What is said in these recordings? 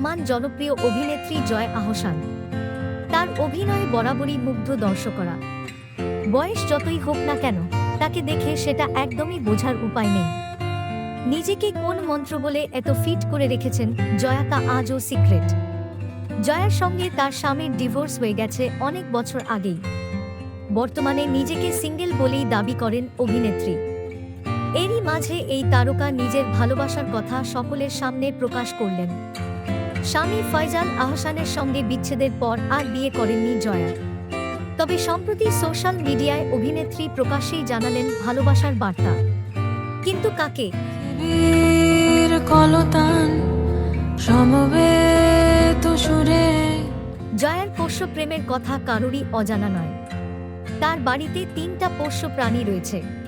জনপ্রিয় অভিনেত্রী জয় আহসান। তার অভিনয়ে বরাবরই মুগ্ধ দর্শকরা। বয়স যতই হোক না কেন, তাকে দেখে সেটা একদমই বোঝার উপায় নেই। নিজেকে কোন মন্ত্র বলে এত ফিট করে রেখেছেন জয়া তা আজও সিক্রেট। জয়ার সঙ্গে তার স্বামীর ডিভোর্স হয়ে গেছে অনেক বছর আগেই। বর্তমানে নিজেকে সিঙ্গেল বলেই দাবি করেন অভিনেত্রী। এরই মাঝে এই তারকা নিজের ভালোবাসার কথা সকলের সামনে প্রকাশ করলেন। স্বামী ফয়জাল আহসানের সঙ্গে বিচ্ছেদের পর আর বিয়ে করেননি জয়া। তবে সম্প্রতি সোশ্যাল মিডিয়ায় অভিনেত্রী প্রকাশ্যেই জানালেন ভালোবাসার বার্তা। কিন্তু কাকে? বীর কলতান সমবেত সুরে। জয়ার পোষ্য প্রেমের কথা কারোরই অজানা নয়। তার বাড়িতে তিনটা পোষ্য প্রাণী রয়েছে।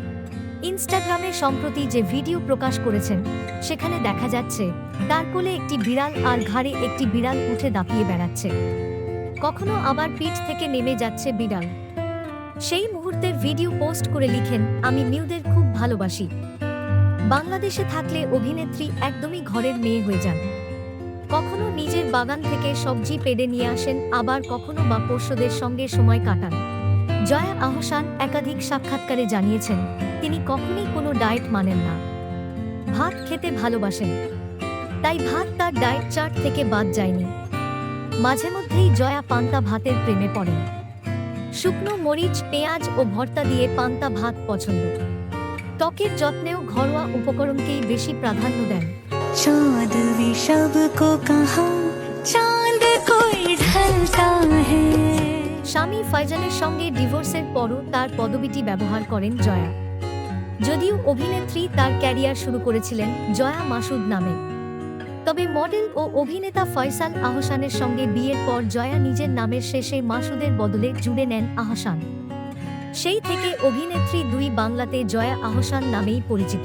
ইনস্টাগ্রামে সম্প্রতি যে ভিডিও প্রকাশ করেছেন, সেখানে দেখা যাচ্ছে, তার কোলে একটি বিড়াল আর ঘাড়ে একটি বিড়াল উঠে দাপিয়ে বেড়াচ্ছে। কখনো আবার পিঠ থেকে নেমে যাচ্ছে বিড়াল। সেই মুহূর্তের ভিডিও পোস্ট করে লিখেন, আমি মিউদের খুব ভালোবাসি। বাংলাদেশে থাকলে অভিনেত্রী একদমই ঘরের মেয়ে হয়ে যান। কখনো নিজের বাগান থেকে সবজি পেড়ে নিয়ে আসেন, আবার কখনো বা পোষ্যদের সঙ্গে সময় কাটান। জয়া আহসান একাধিক সাক্ষাৎকারে জানিয়েছেন, তিনি কখনই কোনো ডায়েট মানেন না। ভাত খেতে ভালোবাসেন। তাই ভাত তার ডায়েট চার্ট থেকে বাদ যায়নি। মাঝে মধ্যেই জয়া পান্তা ভাতের প্রেমে পড়েন। শুকনো মরিচ, পেঁয়াজ ও ভর্তা দিয়ে পান্তা ভাত পছন্দ। ত্বকের যত্নেও ঘরোয়া উপকরণকেই বেশি প্রাধান্য দেন। চাঁদ চাঁদ কোই ঢলতা হ্যাঁ স্বামী ফয়জালের সঙ্গে ডিভোর্সের পরও তার পদবিটি ব্যবহার করেন জয়া। যদিও অভিনেত্রী তার ক্যারিয়ার শুরু করেছিলেন জয়া মাসুদ নামে। তবে মডেল ও অভিনেতা ফয়সাল আহসানের সঙ্গে বিয়ের পর জয়া নিজের নামের শেষে মাসুদের বদলে জুড়ে নেন আহসান। সেই থেকে অভিনেত্রী দুই বাংলাতে জয়া আহসান নামেই পরিচিত।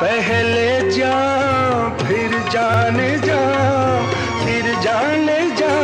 পহলে যা ফির জানে যা ফির জানে যা